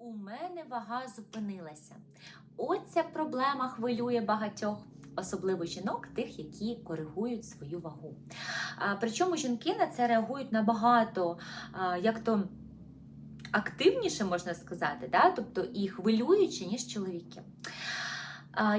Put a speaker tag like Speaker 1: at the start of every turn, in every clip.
Speaker 1: У мене вага зупинилася. Оця проблема хвилює багатьох, особливо жінок, тих, які коригують свою вагу. Причому жінки на це реагують набагато як то активніше, можна сказати, да? тобто і хвилююче, ніж чоловіки.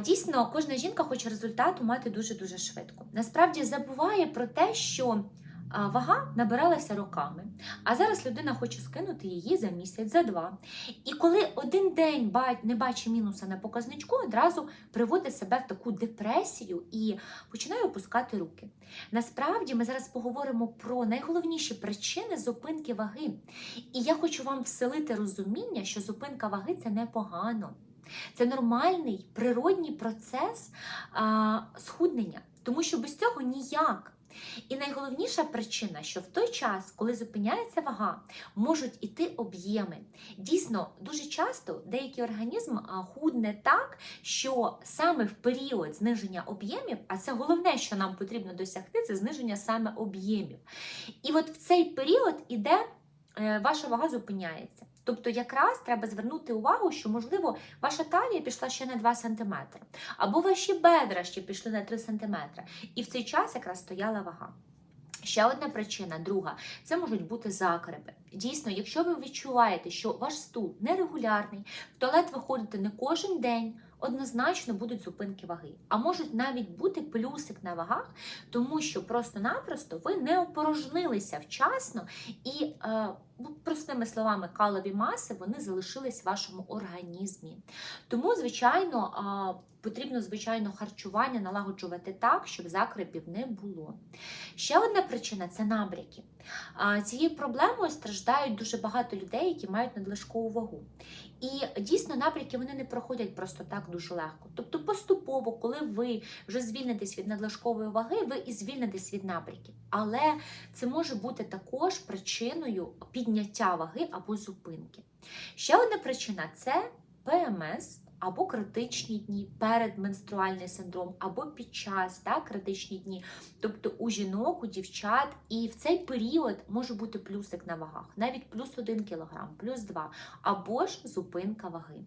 Speaker 1: Дійсно, кожна жінка хоче результату мати дуже-дуже швидко. Насправді забуває про те, що вага набиралася роками, а зараз людина хоче скинути її за місяць, за два. І коли один день не бачить мінуса на показничку, одразу приводить себе в таку депресію і починає опускати руки. Насправді ми зараз поговоримо про найголовніші причини зупинки ваги. І я хочу вам вселити розуміння, що зупинка ваги це непогано. Це нормальний природній процес а, схуднення, тому що без цього ніяк. І найголовніша причина, що в той час, коли зупиняється вага, можуть іти об'єми. Дійсно, дуже часто деякий організм худне так, що саме в період зниження об'ємів, а це головне, що нам потрібно досягти, це зниження саме об'ємів. І от в цей період іде е, ваша вага зупиняється. Тобто, якраз треба звернути увагу, що можливо ваша талія пішла ще на 2 см, або ваші бедра ще пішли на 3 см. І в цей час якраз стояла вага. Ще одна причина, друга, це можуть бути закрепи. Дійсно, якщо ви відчуваєте, що ваш стул нерегулярний, в туалет виходите не кожен день, однозначно будуть зупинки ваги. А можуть навіть бути плюсик на вагах, тому що просто-напросто ви не опорожнилися вчасно і, е, ну, простими словами, калові маси вони залишились в вашому організмі. Тому, звичайно, потрібно звичайно харчування налагоджувати так, щоб закрепів не було. Ще одна причина це набряки. Цією проблемою страждають дуже багато людей, які мають надлишкову вагу. І дійсно набряки вони не проходять просто так дуже легко. Тобто, поступово, коли ви вже звільнитесь від надлишкової ваги, ви і звільнитесь від набряків. Але це може бути також причиною підняття ваги або зупинки. Ще одна причина це ПМС. Або критичні дні, передменструальний синдром, або під час так, критичні дні. Тобто у жінок, у дівчат, і в цей період може бути плюсик на вагах, навіть плюс 1 кг, плюс 2, або ж зупинка ваги.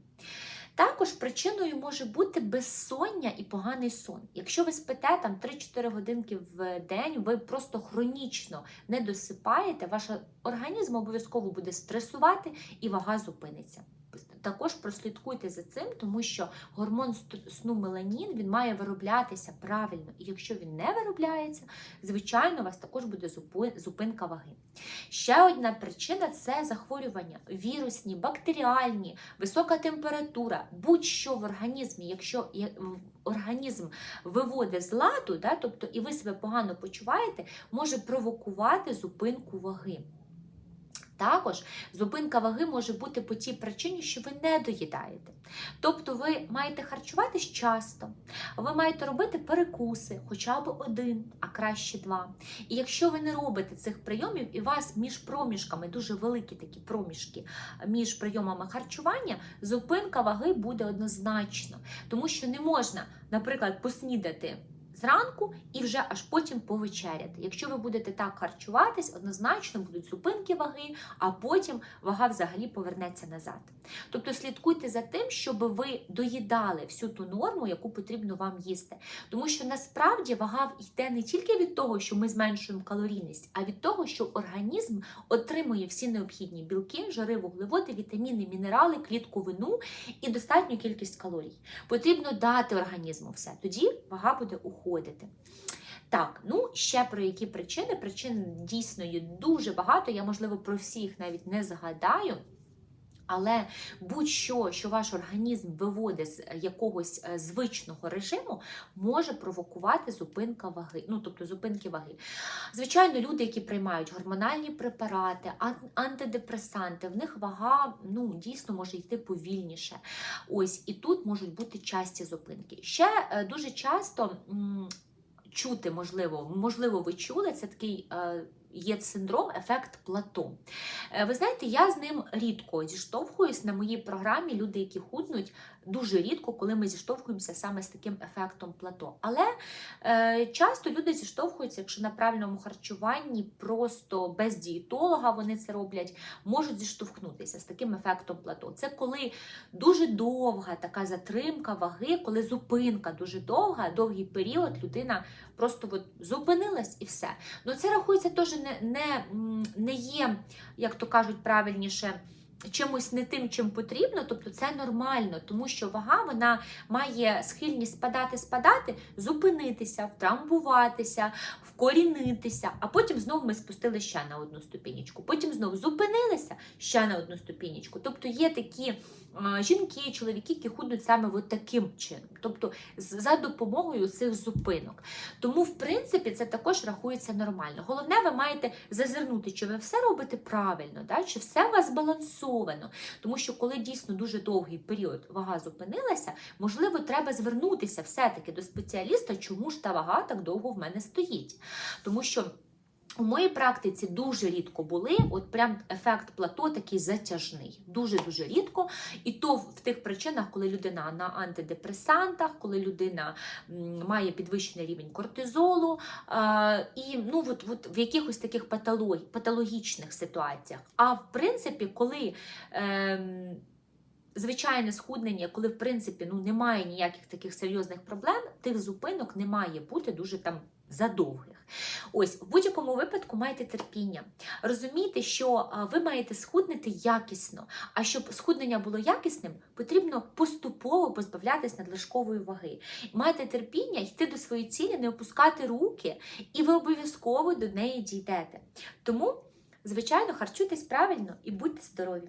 Speaker 1: Також причиною може бути безсоння і поганий сон. Якщо ви спите там 3-4 годинки в день, ви просто хронічно не досипаєте, ваш організм обов'язково буде стресувати і вага зупиниться. Також прослідкуйте за цим, тому що гормон сну меланін він має вироблятися правильно. І якщо він не виробляється, звичайно, у вас також буде зупинка ваги. Ще одна причина це захворювання вірусні, бактеріальні, висока температура, будь-що в організмі, якщо організм виводить з ладу, да, тобто і ви себе погано почуваєте, може провокувати зупинку ваги. Також зупинка ваги може бути по тій причині, що ви не доїдаєте. Тобто ви маєте харчуватись часто, ви маєте робити перекуси, хоча б один, а краще два. І якщо ви не робите цих прийомів, і у вас між проміжками дуже великі такі проміжки між прийомами харчування, зупинка ваги буде однозначно, тому що не можна, наприклад, поснідати. Зранку і вже аж потім повечеряти. Якщо ви будете так харчуватись, однозначно будуть зупинки ваги, а потім вага взагалі повернеться назад. Тобто слідкуйте за тим, щоб ви доїдали всю ту норму, яку потрібно вам їсти. Тому що насправді вага йде не тільки від того, що ми зменшуємо калорійність, а від того, що організм отримує всі необхідні білки, жири, вуглеводи, вітаміни, мінерали, клітковину і достатню кількість калорій. Потрібно дати організму все. Тоді вага буде уходити. Так, ну ще про які причини? Причин дійсно є дуже багато. Я, можливо, про всі їх навіть не згадаю. Але будь-що, що ваш організм виводить з якогось е, звичного режиму, може провокувати зупинка ваги, ну тобто зупинки ваги. Звичайно, люди, які приймають гормональні препарати, антидепресанти, в них вага ну дійсно може йти повільніше. Ось і тут можуть бути часті зупинки. Ще е, дуже часто. Чути, можливо, можливо, ви чули, це такий е, є синдром ефект плато. Е, Ви знаєте, я з ним рідко зіштовхуюсь на моїй програмі. Люди, які худнуть, дуже рідко, коли ми зіштовхуємося саме з таким ефектом плато. Але е, часто люди зіштовхуються, якщо на правильному харчуванні, просто без дієтолога вони це роблять, можуть зіштовхнутися з таким ефектом плато. Це коли дуже довга така затримка ваги, коли зупинка дуже довга, довгий період людина просто от зупинилась і все. Ну це рахується теж не, не, не є, як то кажуть правильніше. Чимось не тим, чим потрібно, тобто це нормально, тому що вага вона має схильність спадати, спадати, зупинитися, втрамбуватися, вкорінитися, а потім знову ми спустили ще на одну ступінечку. Потім знову зупинилися ще на одну ступінечку. Тобто є такі е, жінки, чоловіки, які худнуть саме от таким чином, тобто за допомогою цих зупинок. Тому, в принципі, це також рахується нормально. Головне, ви маєте зазирнути, чи ви все робите правильно, да? чи все у вас збалансовано. Тому що, коли дійсно дуже довгий період вага зупинилася, можливо, треба звернутися все-таки до спеціаліста, чому ж та вага так довго в мене стоїть. Тому що. У моїй практиці дуже рідко були, от прям ефект плато такий затяжний. Дуже-дуже рідко. І то в тих причинах, коли людина на антидепресантах, коли людина має підвищений рівень кортизолу, і ну, от, от в якихось таких патологічних ситуаціях. А в принципі, коли. Е, Звичайне схуднення, коли в принципі ну немає ніяких таких серйозних проблем, тих зупинок не має бути дуже там задовгих. Ось в будь-якому випадку майте терпіння. Розумійте, що ви маєте схуднити якісно. А щоб схуднення було якісним, потрібно поступово позбавлятись надлишкової ваги. Майте терпіння, йти до своєї цілі, не опускати руки, і ви обов'язково до неї дійдете. Тому, звичайно, харчуйтесь правильно і будьте здорові.